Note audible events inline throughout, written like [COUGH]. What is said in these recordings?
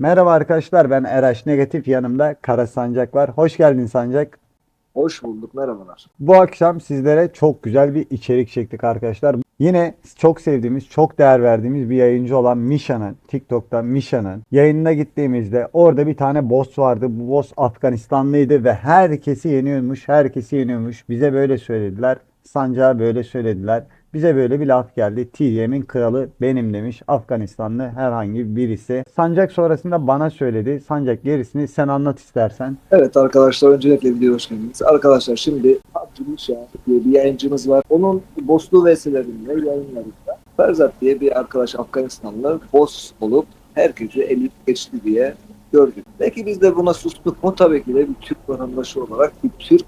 Merhaba arkadaşlar ben Eraş Negatif yanımda Kara Sancak var. Hoş geldin Sancak. Hoş bulduk, merhabalar. Bu akşam sizlere çok güzel bir içerik çektik arkadaşlar. Yine çok sevdiğimiz, çok değer verdiğimiz bir yayıncı olan Misha'nın, TikTok'ta Misha'nın yayınına gittiğimizde orada bir tane boss vardı. Bu boss Afganistanlıydı ve herkesi yeniyormuş, herkesi yeniyormuş. Bize böyle söylediler. Sancağa böyle söylediler. Bize böyle bir laf geldi. TDM'in kralı benim demiş. Afganistanlı herhangi birisi. Sancak sonrasında bana söyledi. Sancak gerisini sen anlat istersen. Evet arkadaşlar öncelikle videoya hoş geldiniz. Arkadaşlar şimdi Abdülhamid Şah diye bir yayıncımız var. Onun bosslu vesilelerinde yayınlarında Ferzat diye bir arkadaş Afganistanlı boss olup herkesi elip geçti diye gördük. Peki biz de buna sustuk mu? Tabii ki de bir Türk vatandaşı olarak bir Türk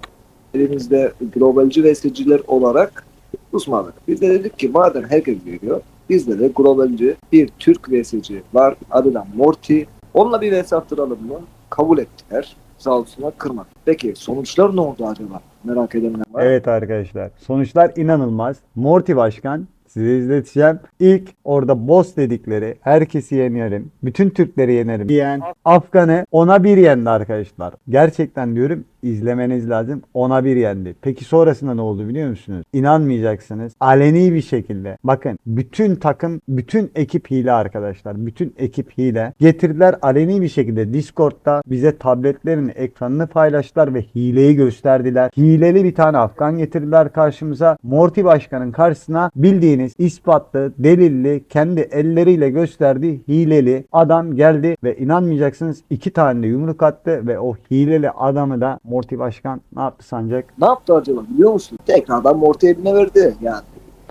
elimizde globalci vesiciler olarak susmadık. Biz de dedik ki madem herkes görüyor bizde de globalci bir Türk vesici var adı da Morty. Onunla bir vs attıralım mı? Kabul ettiler. Sağ olsunlar kırmadı. Peki sonuçlar ne oldu acaba? Merak edenler var. Evet arkadaşlar. Sonuçlar inanılmaz. Morty Başkan size izleteceğim. İlk orada boss dedikleri herkesi yenerim. Bütün Türkleri yenerim diyen Afgan'ı ona bir yendi arkadaşlar. Gerçekten diyorum izlemeniz lazım. Ona bir yendi. Peki sonrasında ne oldu biliyor musunuz? İnanmayacaksınız. Aleni bir şekilde. Bakın bütün takım, bütün ekip hile arkadaşlar. Bütün ekip hile. Getirdiler aleni bir şekilde Discord'da bize tabletlerin ekranını paylaştılar ve hileyi gösterdiler. Hileli bir tane Afgan getirdiler karşımıza. Morty Başkan'ın karşısına bildiğiniz ispatlı, delilli, kendi elleriyle gösterdiği hileli adam geldi ve inanmayacaksınız iki tane de yumruk attı ve o hileli adamı da Morty Başkan ne yaptı sancak? Ne yaptı acaba biliyor musun? Tekrardan Morty eline verdi yani.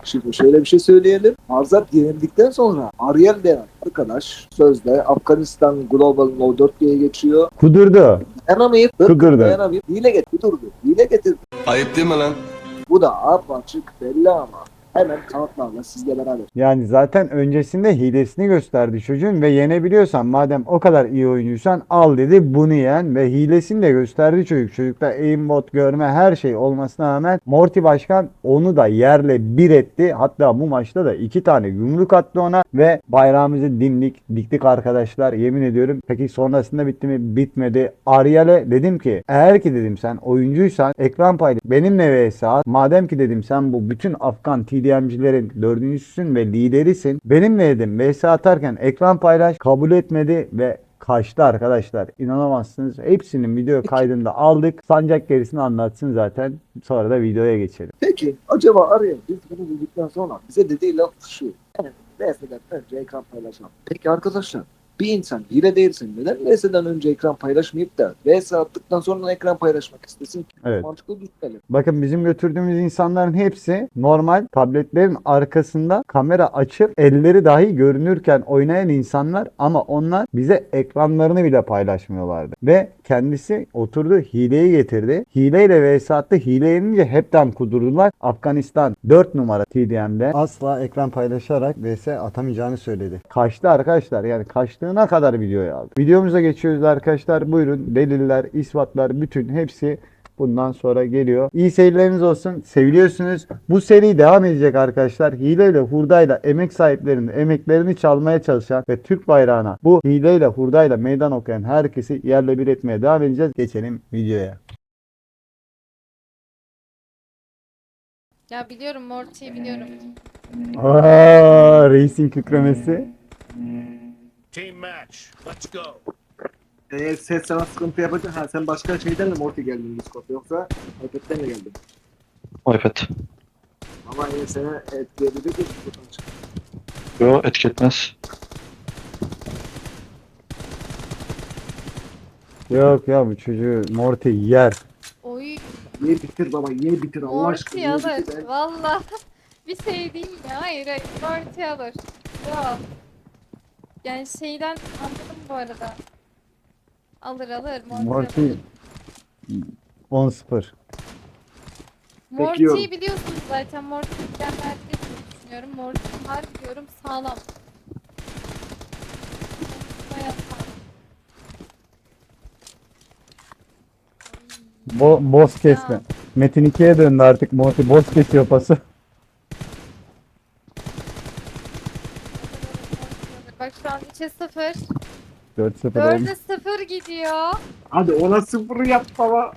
Şimdi şöyle bir şey söyleyelim. Arzat yenildikten sonra Ariel denen arkadaş sözde Afganistan Global No 4G'ye geçiyor. Kudurdu. Dayanamayıp, Kudurdu. dayanamayıp hile getirdi. Hile getirdi. Ayıp değil mi lan? Bu da apaçık belli ama hemen kanıtlarla sizle beraber. Yani zaten öncesinde hilesini gösterdi çocuğun ve yenebiliyorsan madem o kadar iyi oyuncuysan al dedi bunu yen ve hilesini de gösterdi çocuk. Çocukta aimbot görme her şey olmasına rağmen Morty Başkan onu da yerle bir etti. Hatta bu maçta da iki tane yumruk attı ona ve bayrağımızı dimdik diktik arkadaşlar yemin ediyorum. Peki sonrasında bitti mi? Bitmedi. Ariel'e dedim ki eğer ki dedim sen oyuncuysan ekran paylaş benimle vs. Madem ki dedim sen bu bütün Afgan TDM'cilerin dördüncüsün ve liderisin. Benimle dedim vs atarken ekran paylaş kabul etmedi ve kaçtı arkadaşlar. İnanamazsınız. Hepsinin video kaydında aldık. Sancak gerisini anlatsın zaten. Sonra da videoya geçelim. Peki acaba Ariel biz bunu bulduktan sonra bize dediği laf şu. Yani VS'den önce ekran paylaşmam. Peki arkadaşlar bir insan hile değilsin neden VS'den önce ekran paylaşmayıp da VS attıktan sonra ekran paylaşmak istesin? Evet. Mantıklı düşünelim. Bakın bizim götürdüğümüz insanların hepsi normal tabletlerin arkasında kamera açıp elleri dahi görünürken oynayan insanlar ama onlar bize ekranlarını bile paylaşmıyorlardı. Ve kendisi oturdu hileyi getirdi. Hileyle vs attı. Hile yenince hepten kudurdular. Afganistan 4 numara TDM'de asla ekran paylaşarak vs atamayacağını söyledi. Kaçtı arkadaşlar yani kaçtığına kadar videoyu aldı. Videomuza geçiyoruz arkadaşlar. Buyurun deliller, ispatlar bütün hepsi Bundan sonra geliyor. İyi seyirleriniz olsun. Seviliyorsunuz. Bu seri devam edecek arkadaşlar. Hileyle, hurdayla emek sahiplerinin emeklerini çalmaya çalışan ve Türk bayrağına bu hileyle, hurdayla meydan okuyan herkesi yerle bir etmeye devam edeceğiz. Geçelim videoya. Ya biliyorum Morty'yi biliyorum. Aa, racing kükremesi. Team match. Let's go. Eğer ses sana sıkıntı yapacak, ha sen başka şeyden mi Morty geldin Discord'da yoksa iPad'den mi geldin? iPad. Ama yine sana etkileyebilir de Discord'dan çık. Yo etki etmez. Yok ya bu çocuğu Morty yer. Oy Ye bitir baba, ye bitir Allah aşkına. Morty ye alır. bitir. Valla. [LAUGHS] Bir sevdiğim ya. Hayır hayır. Morty alır. Ya. Yani şeyden anladım bu arada. Alır alır. Morty, Morty alır. 10-0. Bekliyorum. Morty'yi biliyorsunuz zaten. Morty mükemmel diye düşünüyorum. Morty harbi diyorum sağlam. Bayağı sağlam. Bo boss kesme. Metin 2'ye döndü artık Morty boss kesiyor pası. Bak şu an 3'e 0. 4-0 olmuş. 4'e 0 gidiyor. Hadi ona sıfır yap baba.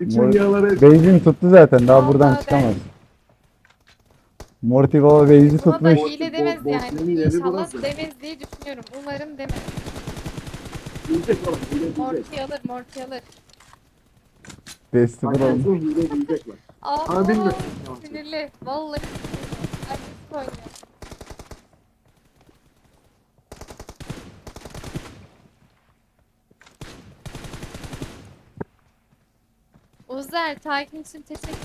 Yağları Benzin tuttu zaten. Daha Vallahi buradan ben- çıkamaz. Morty baba benzin Buna da tutmuş. hile demez Bo- yani. Bosna'nın yeri İnşallah demez diye düşünüyorum. Umarım demez. yiyecek oğlum. Hile diyecek. Morty alır, Morty alır. 5-0 olmuş. Bakarsın hile diyecek bak. Aa, Ama bilmiyorum. sinirli. Vallahi Annesi oynuyor. Uzer, takip için teşekkür ederim.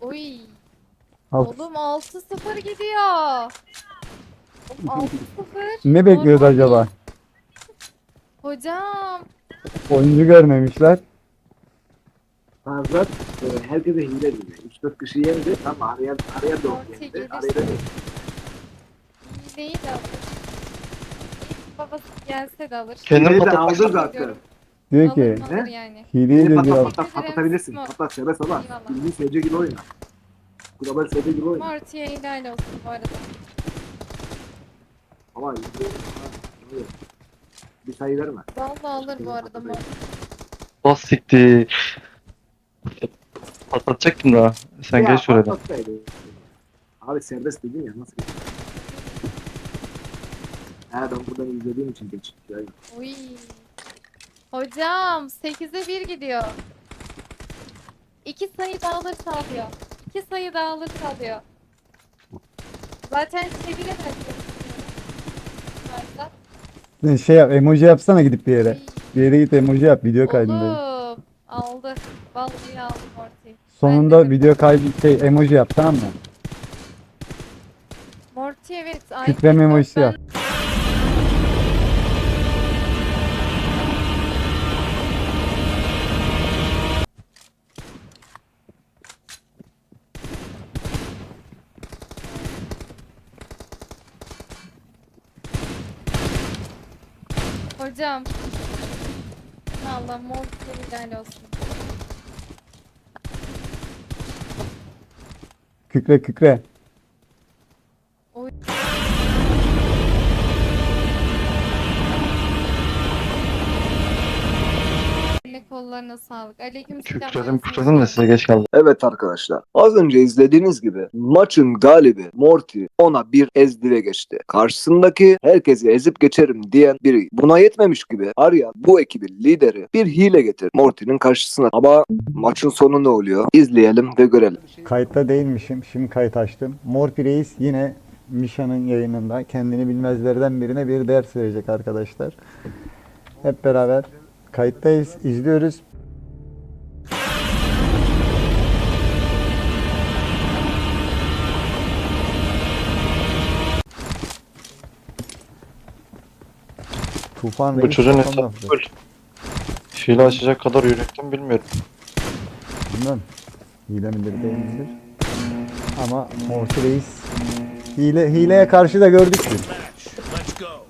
Oy. Al. Oğlum 6-0 gidiyor. Oğlum [LAUGHS] 6-0. Ne bekliyordu Normal acaba? Hocam. Oyuncu görmemişler. Hazret e, herkese hile diyor. 3-4 kişi yendi. Arayan da yok Ortaya yendi. Arayan da yok. İyi değil. İlk babası gelse de alır. Kendim Hileyi de aldı zaten. Diyor ki Alır, alır Ne? yani. hileyi de Patlat diyor. patlat patlatabilirsin. Patlat serbest ama. Eyvallah. Bildiğin gibi oyna. Global seyirci gibi oyna. Morty'ye helal olsun bu arada. Ama bir sayı verme. Vallahi alır bu arada Morty. Bas siktir. Patlatacaktım daha. Sen Ya, geç patlatsaydı. Abi serbest dedin ya nasıl geçti? Ha ben buradan izlediğim için geçti. Uy. Hocam 8'e 1 gidiyor. 2 sayı daha alırsa alıyor. 2 sayı daha alırsa alıyor. Zaten çeviremez. Varsa. Şey yap, emoji yapsana gidip bir yere. Bir yere git emoji yap video kaydındayım. Oğlum aldı. Vallahi aldı Morty. Sonunda de- video kaydı şey emoji yap tamam mı? Morty evet. Titreme iPad emojisi ben- yap. Hocam. Allah Morty'ye helal olsun. Kükre kükre. Eline kollarına sağlık. Aleykümselam. Kükredim kükredim de size geç kaldım. Evet arkadaşlar. Az önce izlediğiniz gibi maçın galibi Morty ona bir ezdire geçti. Karşısındaki herkesi ezip geçerim diyen biri buna yetmemiş gibi Arya bu ekibin lideri bir hile getir Morty'nin karşısına. Ama maçın sonu ne oluyor? İzleyelim ve görelim. Kayıtta değilmişim. Şimdi kayıt açtım. Morphy Reis yine Misha'nın yayınında kendini bilmezlerden birine bir ders verecek arkadaşlar. Hep beraber kayıttayız, izliyoruz. Tufan Bu çocuğun hesabı. Şile açacak kadar yürekten bilmiyorum. Bilmem. Hile midir değil midir? Ama Morty Reis hile, hileye karşı da gördük biz. Match. Let's go.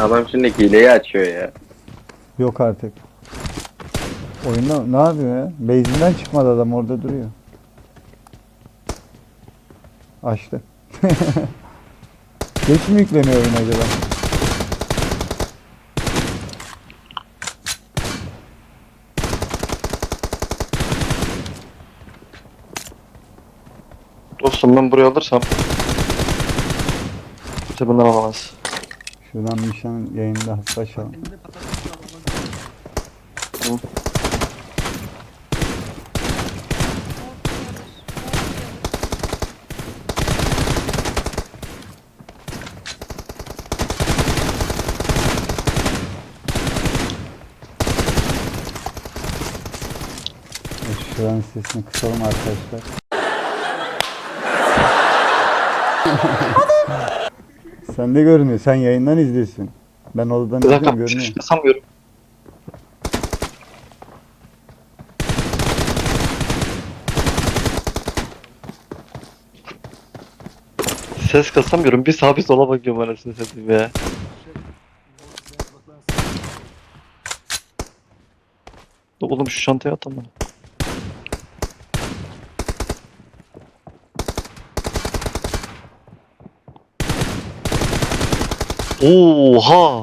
Adam şimdi hileyi açıyor ya. Yok artık. Oyunda ne yapıyor ya? Base'inden çıkmadı adam orada duruyor. Açtı. [LAUGHS] Geç mi yükleniyor oyun acaba? Dostum ben buraya alırsam kimse bundan alamaz. Şuradan Mişan'ın yayında hafiflaşalım. Şuranın sesini kısalım arkadaşlar. [LAUGHS] Sen de görünüyor. Sen yayından izliyorsun. Ben odadan Bir dakika izliyorum görünüyor. ses kasamıyorum. Ses kasamıyorum. Bir sağa bir sola bakıyorum anasını satayım ya. oğlum şu çantaya at ama. Oha!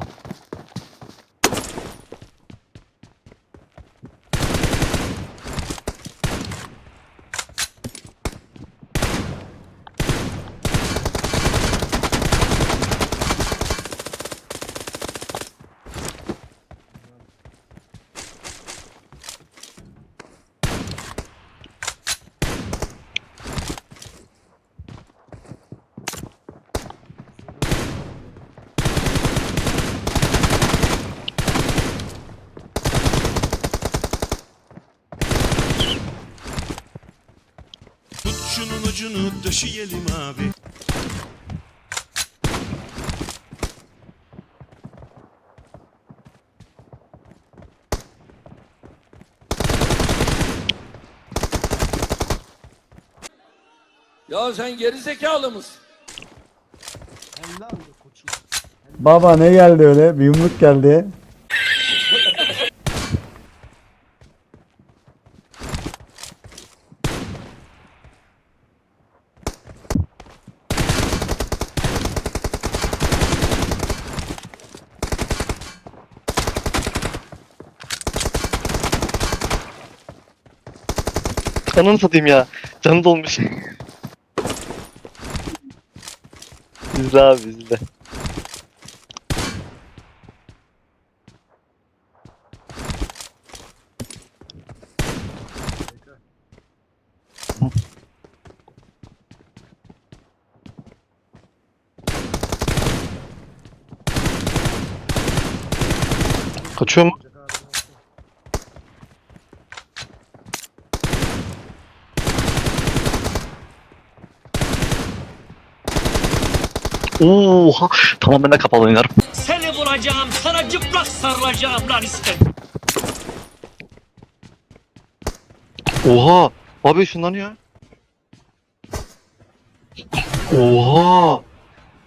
Şunun ucunu döşeyelim abi. Ya sen geri zekalı mısın? Baba ne geldi öyle? Bir yumruk geldi. Ananı satayım ya. Canı dolmuş. izle abi izle. Kaçıyor mu? Oha! Tamam ben de kapalı oynarım. Seni vuracağım, sana cıplak sarılacağım lan işte. Oha! Abi ışınlanıyor. Oha!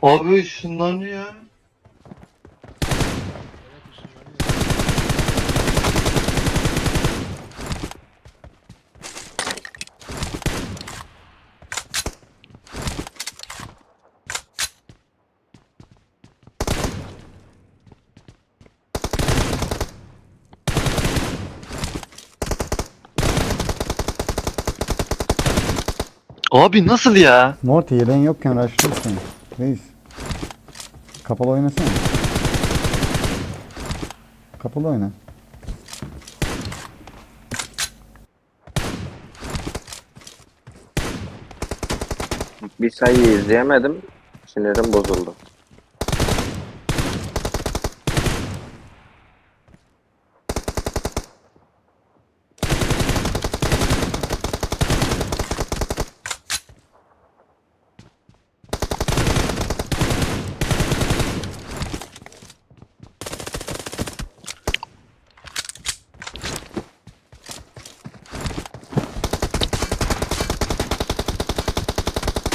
Abi ışınlanıyor. Abi nasıl ya? Morty yeden yokken rushlıyorsun. Reis. Kapalı oynasana. Kapalı oyna. Bir sayıyı izleyemedim. Sinirim bozuldu.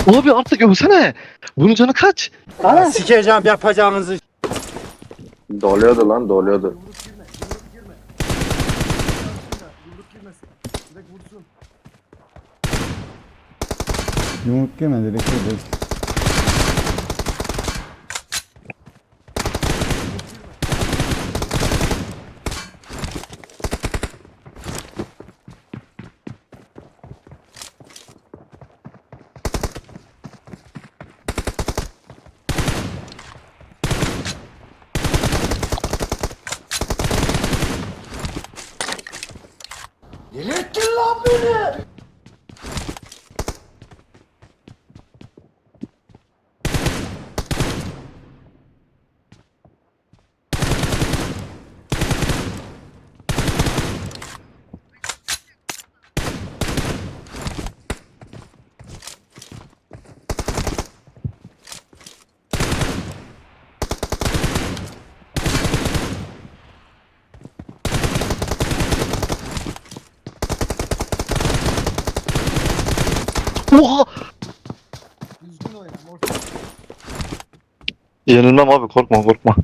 Abi artık ölsene. Bunun canı kaç? Sikeceğim yapacağınızı. Doluyordu lan doluyordu. Yumruk yeme direkt reis. Oha! Düzgün oyna. Yenilmem abi korkma korkma.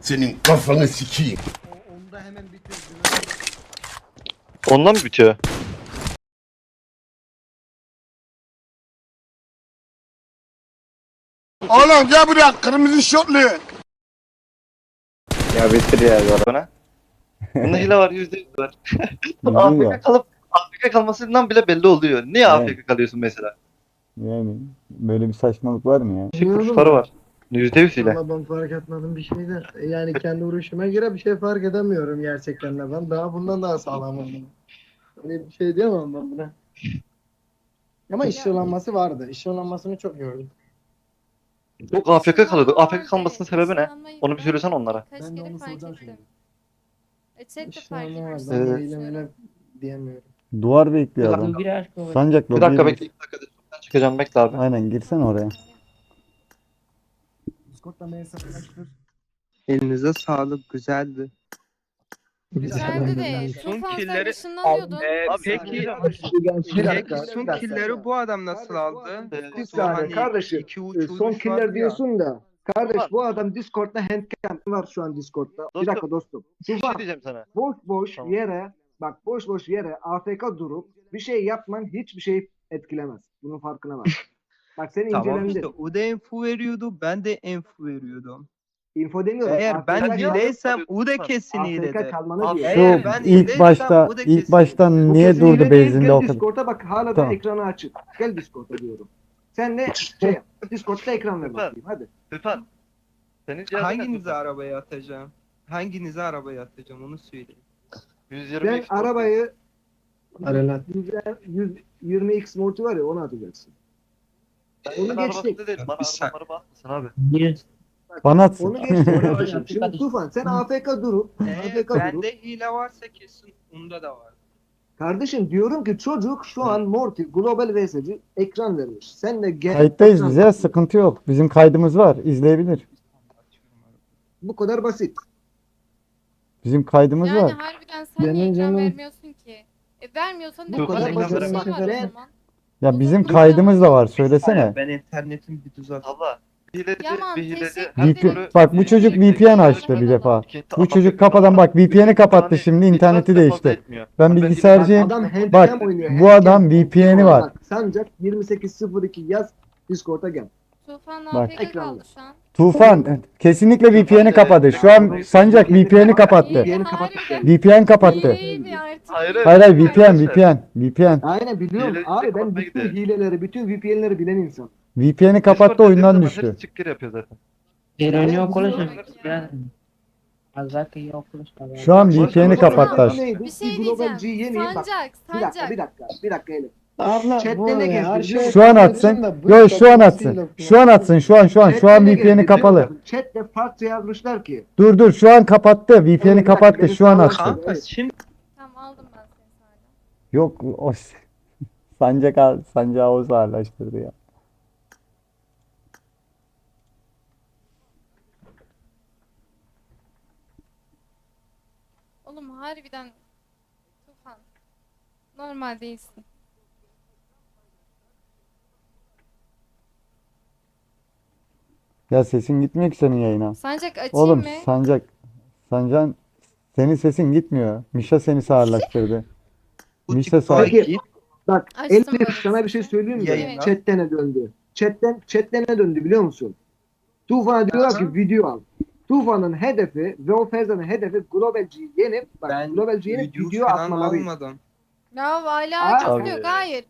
Senin kafanı sikeyim. Ondan mı bitiyor? Oğlum gel buraya kırmızı şortlu. Ya bitir ya Bana. Bunda hile var yüzde yüz var. [LAUGHS] Var. kalıp AFK kalmasından bile belli oluyor. Niye Evet. AFK kalıyorsun mesela? Yani böyle bir saçmalık var mı ya? Şey kuruşları var. Yüzde yüz hile. Ama ben fark etmedim bir şeyden. Yani kendi vuruşuma göre bir şey fark edemiyorum gerçekten de. Ben daha bundan daha sağlamım. Hani bir şey diyemem ben buna. Ama işçilenmesi vardı. İşçilenmesini çok gördüm. Çok AFK kalıyordu. AFK kalmasının sebebi ne? Onu bir söylesen onlara. Kaç Ben de kere onu fark soracağım ettim. şimdi. E chat de fark İşçilenme etmiş. vardı. Evet. Öyle öyle diyemiyorum. Duvar bekliyor adam. Sancak Bir dakika bekle. Bir dakika. Ben çıkacağım bekle abi. Aynen girsene oraya. Discord'da beni sakınlaştır. Elinize sağlık güzeldi. Güzeldi de. Son Tufan killeri-. Ee, peki, Bir peki dakika, son bir dakika. killeri bu adam nasıl aldı? Bir saniye kardeşim. iki Ee, uç Son vuruş killer diyorsun da. Kardeş bu adam Discord'da handcam var şu an Discord'da. Bir Dostum, dakika dostum. Bir şey Tufan diyeceğim sana. boş boş Tamam. yere bak boş boş yere AFK durup bir şey yapman hiçbir şey etkilemez. Bunun farkına var. [LAUGHS] Bak seni Tamam incelendi. işte o da info veriyordu ben de info veriyordum. Info demiyorum. Eğer ben AFK hileysem o da kesin hilede. kalmanı Abi, diyor. eğer Şu ben ilk başta ilk baştan niye durdu benzinde o kadar? Discord'a bak hala Tamam. da ekranı açık. Gel Discord'a diyorum. Sen de şey yap. Discord'da ekran ver bakayım hadi. Tufan. Senin ne Hanginizi arabaya atacağım? Hanginizi arabaya atacağım onu söyleyin. 120 Ben arabayı Arelat. 120x mortu var ya onu atacaksın. Ben Onu geçtik. Bana arabamı basmasın abi. Bana atsın. Onu atacaksın. Şimdi Tufan sen AFK durup Eğer AFK durup bende hile varsa kesin onda da var. kardeşim diyorum ki çocuk şu an Morty Global VS'ci ekran vermiş. Sen de gel. Kayıttayız ekran biz ya sıkıntı yok. Bizim kaydımız var. izleyebilir. Bu kadar basit. Bizim kaydımız Yani var. harbiden sen niye Benim ekran canım- vermiyorsun ki? E vermiyorsan ne kadar kadar basit bir basit. şey. Ya bizim kaydımız da var. Söylesene. Ben internetim bir düzelt. Abla. Bir hileci, Yaman, bir hileci. teşekkür her VP bak bu çocuk VPN açtı bir defa. Bu çocuk kafadan bak. VPN'i kapattı şimdi interneti değişti. Ben bilgisayarcıyım. Adam handcam Bak, oynuyor. bu handcam. adam VPN'i var. Bak, Sancak 2802 yaz Discord'a gel. Tufan Bak. AFK kaldı şu an. Tufan kesinlikle VPN'i kapadı. Şu an Sancak VPN'i kapattı. Kapattık. VPN kapattı. İyiydi artık. Hayır, Hayır hayır VPN VPN VPN. Aynen biliyorum. Hile- Abi ben kapatmaya bütün gidelim. hileleri, bütün VPN'leri bilen insan. VPN'i kapattı Discord'da oyundan zaman düştü. çıkkır yapıyor zaten. Şu an VPN'i kapattı. Bu neydi? Bir şey Global G diyeceğim. Sancak, bir dakika, sancak. bir dakika, bir dakika Elif. Abla Chat'te bu ne ne gezdi her biliyor şey Şu an atsın. Yo şu an atsın. Şu an atsın şu an şu an. Şu Chat'te an ne VPN'i gezdi kapalı. Chat'te farklı yazmışlar ki. Dur dur şu an kapattı. Bir VPN'i dakika, kapattı. beni Şu an. Kanka şimdi Tamam aldım ben seni hala. Yok o [LAUGHS] Sancak al- Sancağı o ağırlaştırdı ya. Oğlum harbiden Tufan. Normal değilsin. Ya sesin gitmiyor ki senin yayına. Sancak açayım Oğlum mı? Sancak Sancan senin sesin gitmiyor. Mişa seni sağırlaştırdı. Mişa TikTok'a sağ- Peki. git. Bak Açtım Elif böyle sana bir şey söyleyeyim mi? Yayınla. Chat'te ne döndü? Chatten, chatte ne döndü biliyor musun? Tufan'a diyorlar ki video al. Tufan'ın hedefi ve o Ferzan'ın hedefi Global G'yi yenip bak Ben Global G'yi yenip video atmaları. Ya alakası Abi. yok hayır.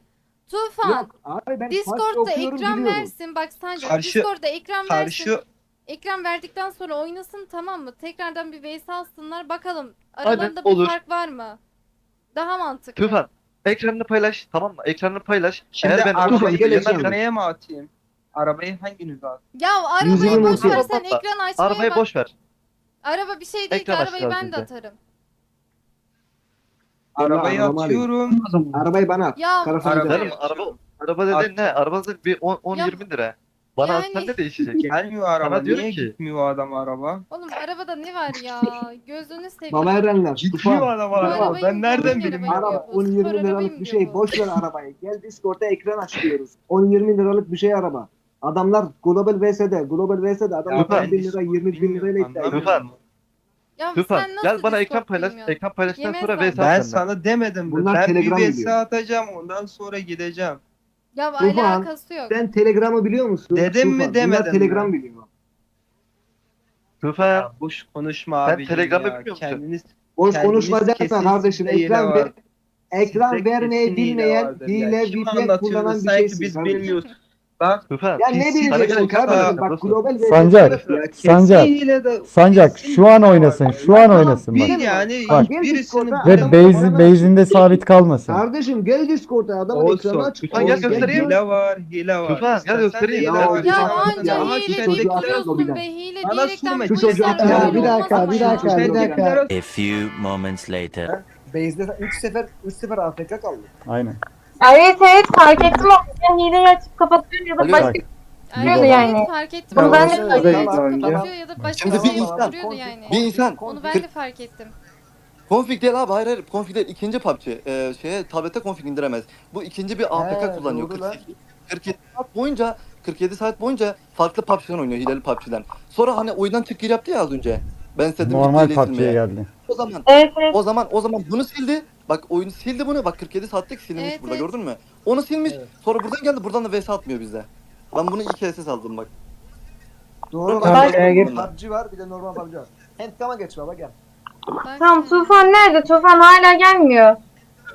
Tufan Yok abi ben Discord'da ekran biliyorum. versin bak Sancak Karşı- Discord'da ekran versin. Karşı Ekran verdikten sonra oynasın tamam mı? Tekrardan bir vs alsınlar bakalım. Aralarında bir olur. fark var mı? Daha mantıklı. Tufan. Ekranını paylaş tamam mı? Ekranını paylaş. şimdi Eğer ben arabayı geleceğim. mi atayım? Arabayı hanginiz at? Ya arabayı boş ver sen ekran açmaya Arabayı bak. boş ver. Araba bir şey değil ki Ekran arabayı ben de atarım. Arabayı normal. atıyorum. Arabayı bana at. Ya Araba- Canım araba araba dediğin ne? Araba bir 10 10 Ya- 20 lira. Bana Yani- atsan ne değişecek? [LAUGHS] Gelmiyor araba. Sana diyorum Niye ki- gitmiyor o adam araba? oğlum arabada ne var ya? [LAUGHS] Gözünü seveyim. Baba Erenler. Gitmiyor Tufan. araba Bu araba. arabayı Ben nereden bileyim? araba Araba diyor bu? 10-20 Spor arabayı liralık bir şey. bu? Boş ver arabayı. Gel Discord'da ekran aç diyoruz. 10-20 liralık bir şey araba. Adamlar Global VS'de. Global VS'de adamlar 10 bin lira 20 bin lirayla iddia ediyor. Tufan. Ya sen nasıl gel bana ekran paylaş. Ekran paylaştıktan Yemez sonra lan. VS Ben sana demedim mi? Bunlar Ben Telegram bir VS atacağım ondan sonra gideceğim. Ya Tufan, alakası yok. Sen Telegram'ı biliyor musun? Dedim mi, demedim bunlar Telegram mi? biliyor. Tufan. Ya boş konuşma Sen abi. Telegram'ı bilmiyor musun? Kendiniz Boş Kendiniz konuşmayacaksan kesin kardeşim hile ekran var. ver. Ekran Sizde vermeyi kesin hile bilmeyen vardır ya. hile Kim anlatıyordu? kullanan bir Sanki şeysin. biz kardeşim. bilmiyoruz. Bak Tufan. Ya ne bileceksin kardeşim? Bak global Sancak. Ya, Sancak. Sancak kesin şu an oynasın. var. Şu an oynasın bak. Bil yani Bak. birisinin Ve Ve base, base'inde sabit kalmasın. Kardeşim gel Discord'a adamın ekranı açık. Gel göstereyim. Hile var, hile var. Tufan, gel göstereyim. Ya, anca hile deyip duruyorsun be. Hile diyerekten bu Ya, bir dakika, bir dakika, bir dakika. A few moments later. Base'de 3 sefer 3 sefer AFK kaldı. Aynen. Evet evet fark ettim o. Ya hileyi açıp kapatıyor ya da başka Biliyorum. yani. fark ettim. Bunu ben de fark ettim. kapatıyor ya da başka Şimdi bir şey insan- yani. Bir insan Onu ben de fark ettim. config değil abi hayır hayır config değil ikinci PUBG ee, şeye tablete config indiremez. Bu ikinci bir APK He, kullanıyor. doğru lan. 47, 47 saat boyunca 47 saat boyunca farklı PUBG'den oynuyor hileli PUBG'den. Sonra hani oyundan çık gir yaptı ya az önce. Ben istedim Normal PUBG'ye geldi. O zaman Evet evet. o zaman o zaman bunu sildi. Bak oyunu sildi bunu. Bak 47 saatlik silinmiş Evet, burada evet. gördün mü? Onu silmiş. Evet. Sonra buradan geldi. Buradan da VS atmıyor bizde. Ben bunu iki SS aldım bak. Doğru. Tamam, Bak, şeye gir. PUBG var bir de normal PUBG var. Handcam'a geç baba gel. Bak Tamam. Tufan nerede? Tufan hala gelmiyor.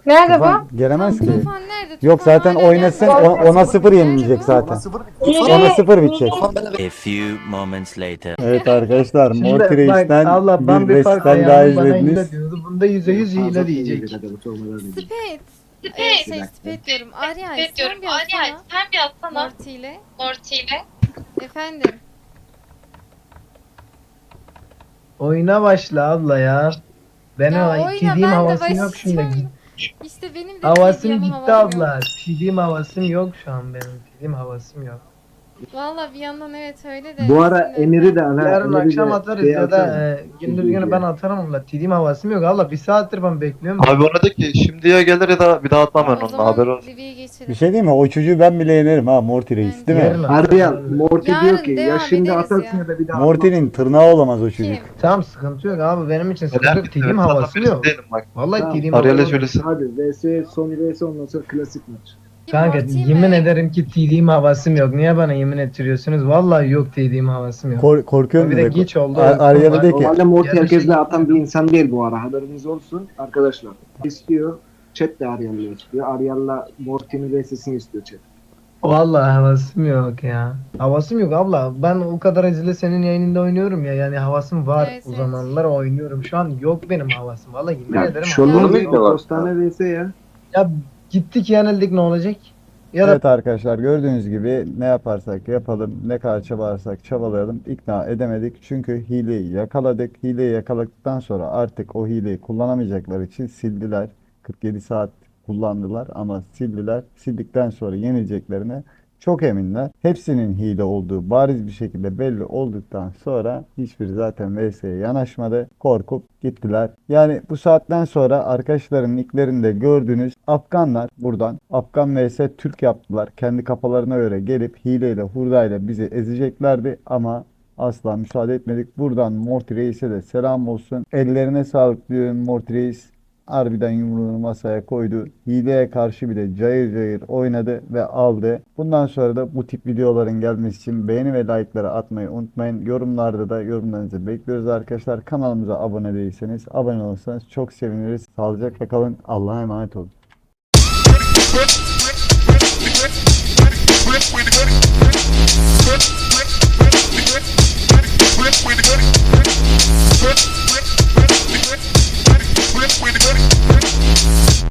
Nerede bu? Tufan gelemez ki. Tufan nerede? Yok Tufan zaten hala oynasın gelmedi. o- ona sıfır yenilecek bu? zaten. Sıfır Ona sıfır bitecek. A few moments later. Evet arkadaşlar Reis'ten Allah ben bir bir fark West'ten daha ayağım bana hile izlediniz. diyordu. Bunda yüzde yüz hile diyecek. Spet. Ee, şey diyorum. Arya sen bir atsana. sen bir atsana. Morty ile. Morty ile. Efendim. Oyuna başla abla ya. Ben Ya o oyna, ben de havasım yok şimdi. başlayacağım. İşte benim de Havasım gitti abla. İstediğim havasım yok şu an benim. İstediğim havasım yok. Valla bir yandan evet öyle de. Bu ara Emir'i de ana. Yarın Emir'i akşam de atarız şey ya da atarım. e, gündüz günü ben atarım abla. İstediğim havasım yok abla. Bir saattir ben bekliyorum. Abi ona de ki şimdi ya gelir ya da bir daha atmam ben O onunla zaman haber olsun. Livy'ye geçelim. Bir şey diyeyim mi? O çocuğu ben bile yenerim ha Morty Reis değil mi? Yarın Morty Yarın diyor ki ya devam şimdi ederiz atarsın ya. ya da bir daha Morty'nin tırnağı olamaz o çocuk. Kim? Tamam sıkıntı yok abi. Benim için sıkıntı yok. İstediğim havasım yok. Değilim bak. Vallahi Tamam. Ariel'e havasım yok. Hadi VS son VS ondan sonra klasik maç. Kanka Morty yemin mi? ederim ki TD'm havasım yok. Niye bana yemin ettiriyorsunuz? Vallahi yok TD'm havasım yok. Kor korkuyorum bir de de. geç oldu. Ar- Ariel'e de ki Normalde Morty Yarın herkesle şey- atan bir insan değil bu ara. Haberiniz olsun arkadaşlar. İstiyor. Chat de Ariel'le istiyor. Ariel'la Morty'nin VS'sini istiyor chat. Vallahi havasım yok ya. Havasım yok abla. Ben o kadar ezile senin yayınında oynuyorum ya. Yani havasım var. Evet, o evet. zamanlar oynuyorum. Şu an yok benim havasım. Vallahi yemin Ya ederim. havasım bir yok. de var. dostane VS ya. Ya gittik yenildik ne olacak? Ya da Evet arkadaşlar gördüğünüz gibi ne yaparsak yapalım, ne kadar çabalarsak çabalayalım ikna edemedik. Çünkü hileyi yakaladık. Hileyi yakaladıktan sonra artık o hileyi kullanamayacakları için sildiler. 47 saat kullandılar ama sildiler. Sildikten sonra yenileceklerine çok eminler. Hepsinin hile olduğu bariz bir şekilde belli olduktan sonra hiçbiri zaten VS'ye yanaşmadı. Korkup gittiler. Yani bu saatten sonra arkadaşların nicklerinde gördüğünüz Afganlar buradan Afgan vs Türk yaptılar. Kendi kafalarına göre gelip hileyle hurdayla bizi ezeceklerdi ama asla müsaade etmedik. Buradan Morty Reis'e de selam olsun. Ellerine sağlık diyorum Morty Reis. Harbiden yumruğunu masaya koydu. Hileye karşı bile cayır cayır oynadı ve aldı. Bundan sonra da bu tip videoların gelmesi için beğeni ve like'ları atmayı unutmayın. Yorumlarda da yorumlarınızı bekliyoruz arkadaşlar. Kanalımıza abone değilseniz abone olursanız çok seviniriz. Sağlıcakla kalın. Allah'a emanet olun. With the goody.